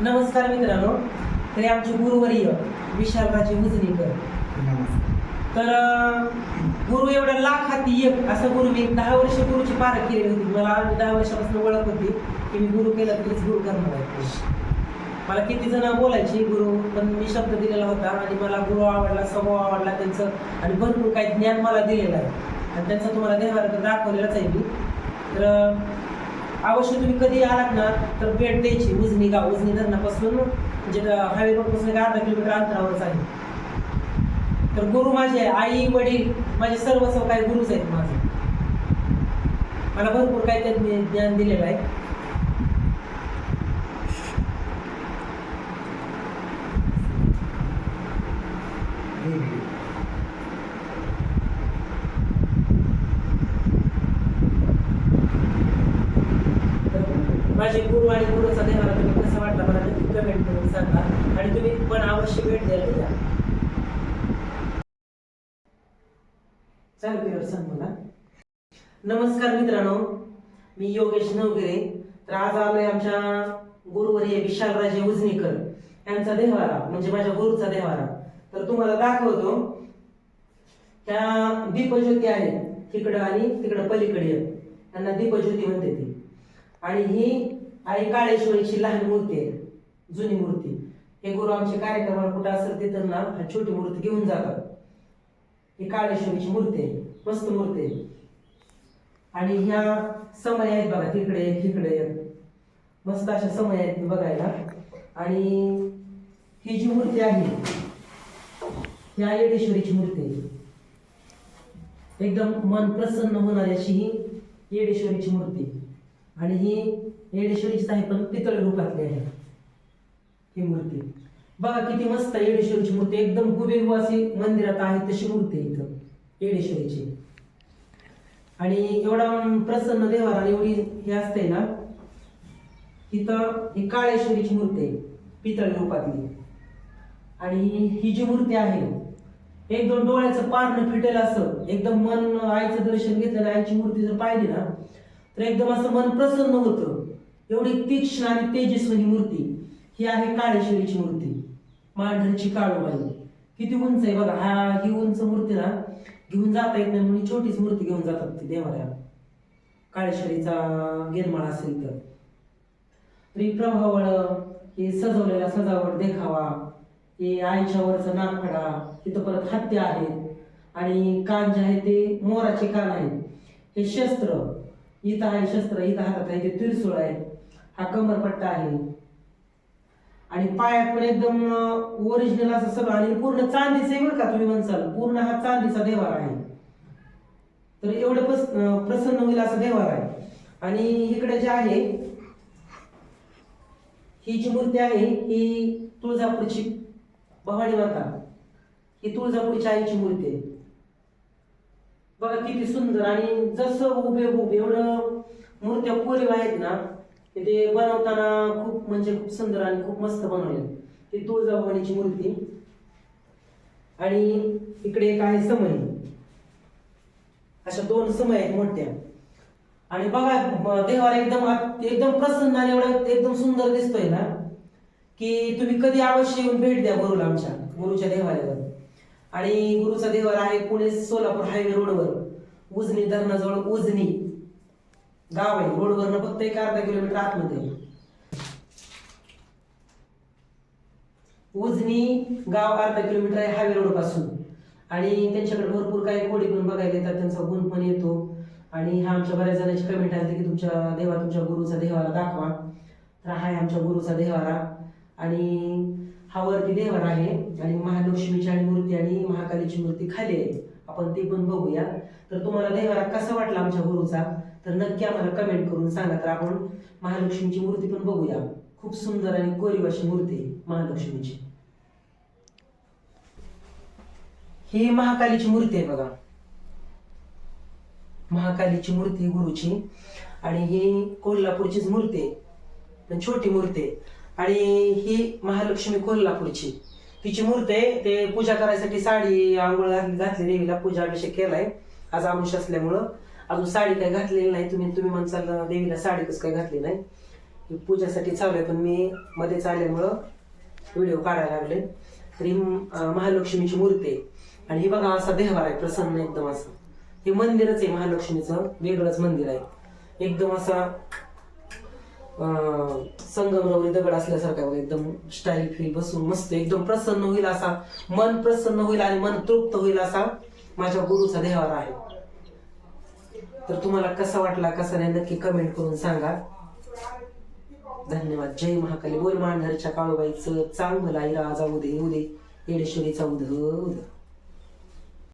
नमस्कार मित्रांनो तरी आमचे गुरुवर्य विशालराजे उजनीकर तर गुरु एवढ्या लाख हाती एक असं गुरु मी दहा वर्ष गुरुची पार केली होती. मला आम्ही दहा वर्षापासून ओळख होती की मी गुरु केला तरीच गुरु करणार आहे. मला किती जण बोलायचे गुरु पण मी शब्द दिलेला होता आणि मला गुरु आवडला स्वभाव आवडला त्यांचं आणि भरपूर काही ज्ञान मला दिलेलं आहे. आणि त्यांचं तुम्हाला देवाला दाखवलेलंच आहे मी. तर अवश्य तुम्ही कधी आलात ना तर भेट द्यायची. उजनी गाव उजनी धरणापासून म्हणजे हायवे रोडपासून एक अर्धा किलोमीटर अंतरावरच आहे. तर गुरु माझे आई वडील माझे सर्व सर्व काही गुरुच आहेत माझे. मला भरपूर काही त्यांनी ज्ञान दिलेलं आहे तर माझे गुरु आणि गुरुचा देवाला तुम्ही कसं वाटला मला नक्की कमेंट करून सांगा. आणि तुम्ही पण अवश्य भेट द्यायला या. चालू केलं सांग मला. नमस्कार मित्रांनो मी योगेश नवगिरे. तर आज आलोय आमच्या गुरुवर्य विशालराजे उजनीकर यांचा देवारा म्हणजे माझ्या गुरुचा देवारा तर तुम्हाला दाखवतो त्या दीपज्योती आहे तिकडं आणि तिकडं पलीकडे. त्यांना दीपज्योती म्हणते ती. आणि ही आई काळेश्वरीची लहान मूर्ती आहे जुनी मूर्ती. हे गुरु आमचे कार्यक्रमाला कुठं असेल तिथं ना हा छोटी मूर्ती घेऊन जातात. ही काळेश्वरीची मूर्ती आहे मस्त मूर्ती आहे. आणि ह्या समय आहेत बघा तिकडे तिकडे इकडे. मस्त अशा समय आहेत बघायला. आणि ही जी मूर्ती आहे ह्या येडेश्वरीची मूर्ती आहे. एकदम मन प्रसन्न होणारी अशी ही येडेश्वरीची मूर्ती आणि ही येडेश्वरीचीच आहे पण पितळ रूपातली आहे. ही मूर्ती. बघा किती मस्त आहे येडेश्वरीची मूर्ती. एकदम हुबेहू अशी मंदिरात आहे तशी मूर्ती आहे इथं. येडेश्वरीची. आणि एवढा प्रसन्न देवाला आणि एवढी हे असते ना तिथं ही काळेश्वरीची मूर्ती आहे पितळ रूपातली. आणि ही जी मूर्ती आहे एक दोन डोळ्याचं पारणं फिटेल असं एकदम मन आईचं दर्शन घेतलं आईची मूर्ती जर पाहिली ना तर एकदम असं मन प्रसन्न होतं. एवढी तीक्ष्ण आणि तेजस्वनी मूर्ती. ही आहे काळेश्वरीची मूर्ती. मांढरची काळूबाई. किती उंच आहे बघा. हा ही उंच मूर्ती ना घेऊन जाता येत नाही म्हणून छोटीच मूर्ती घेऊन जातात ती देवाऱ्या. काळेश्वरीचा गिरमाळा असेल तर. तरी प्रभावळ हे सजवलेला सजावट देखावा. हे आईच्या वरचा नागखडा तिथं परत हत्या आहेत. आणि कान जे आहे ते मोराचे कान आहेत. हे शस्त्र इथं आहे शस्त्र इथं हातात आहे ते तिरसुळ आहे. हा कमरपट्टा आहे. आणि पायात पण एकदम ओरिजिनल असं सगळं आणि पूर्ण चांदीचं आहे बरं का तुम्ही म्हणसाल. पूर्ण हा चांदीचा देवार आहे. तर एवढं प्रस प्रसन्न होईल असा देवार आहे. आणि इकडे जे आहे ही जी मूर्ती आहे ही तुळजापूरची भवानी माता. ही तुळजापूरच्या आईची मूर्ती आहे. बघा किती सुंदर आणि जसं उभे उभे एवढं मूर्त्या कोरीव आहेत ना की ते बनवताना खूप म्हणजे खूप सुंदर आणि खूप मस्त बनवले. ती तुळजाभवानीची मूर्ती. आणि इकडे एक आहे समय अशा दोन समय आहेत मोठ्या. आणि बघा देवाला एकदम एकदम प्रसन्न आणि एवढं एकदम सुंदर दिसतोय ना की तुम्ही कधी अवश्य येऊन भेट द्या गुरुला आमच्या गुरुच्या देवाला आणि गुरुचा देवाला आहे पुणे सोलापूर हायवे रोडवर. उजनी धरणाजवळ उजनी गाव आहे. रोडवरनं फक्त एक अर्धा किलोमीटर आतमध्ये. उजनी गाव अर्धा किलोमीटर आहे हायवे रोडपासून आणि त्यांच्याकडे भरपूर काही कोडी पण बघायला येतात. त्यांचा गुण पण येतो. आणि हा आमच्या बऱ्याच जणांची कमेंट आली की तुमच्या देवा तुमच्या गुरुचा देवाला दाखवा. तर हा आहे आमच्या गुरुचा देवारा आणि हा वरती देवर आहे आणि महालक्ष्मीची आणि मूर्ती आणि महाकालीची मूर्ती खाली आहे. आपण ते पण बघूया. तर तुम्हाला देवारा कसा वाटला आमच्या गुरुचा? तर नक्की आम्हाला कमेंट करून सांगा. तर आपण महालक्ष्मीची मूर्ती पण बघूया. खूप सुंदर आणि कोरीव अशी मूर्ती महालक्ष्मीची. ही महाकालीची मूर्ती आहे बघा. महाकालीची मूर्ती गुरुची. आणि ही कोल्हापूरचीच मूर्ती आहे. छोटी मूर्ती आहे. आणि ही महालक्ष्मी कोल्हापूरची. तिची मूर्ती आहे ते पूजा करायसाठी साडी आंघोळ घातली घातली देवीला पूजा अभिषेक केलाय. आज आमुष असल्यामुळं. अजून साडी काही घातलेली नाही. तुम्ही तुम्ही म्हणसाल देवीला साडी कसं काय घातली नाही. पूजासाठी चालू आहे पण मी मध्येच आल्यामुळं व्हिडिओ काढायला लागले तर ही महालक्ष्मीची मूर्ती आहे. आणि ही बघा असा देहवार आहे प्रसन्न एकदम असं. हे मंदिरच आहे महालक्ष्मीचं वेगळंच मंदिर आहे. एकदम असा संगमरवरी दगड असल्यासारखा एकदम स्टाईल फील बसून मस्त एकदम प्रसन्न होईल असा मन प्रसन्न होईल आणि मन तृप्त होईल असा माझ्या गुरुचा देहावर आहे. तर तुम्हाला कसा वाटला कसा नाही नक्की कमेंट करून सांगा. धन्यवाद. जय महाकाली. बोल मांढरच्या काळूबाईचं चांगलं जाऊ राजा उदे उदे. येडेश्वरीचा उद उद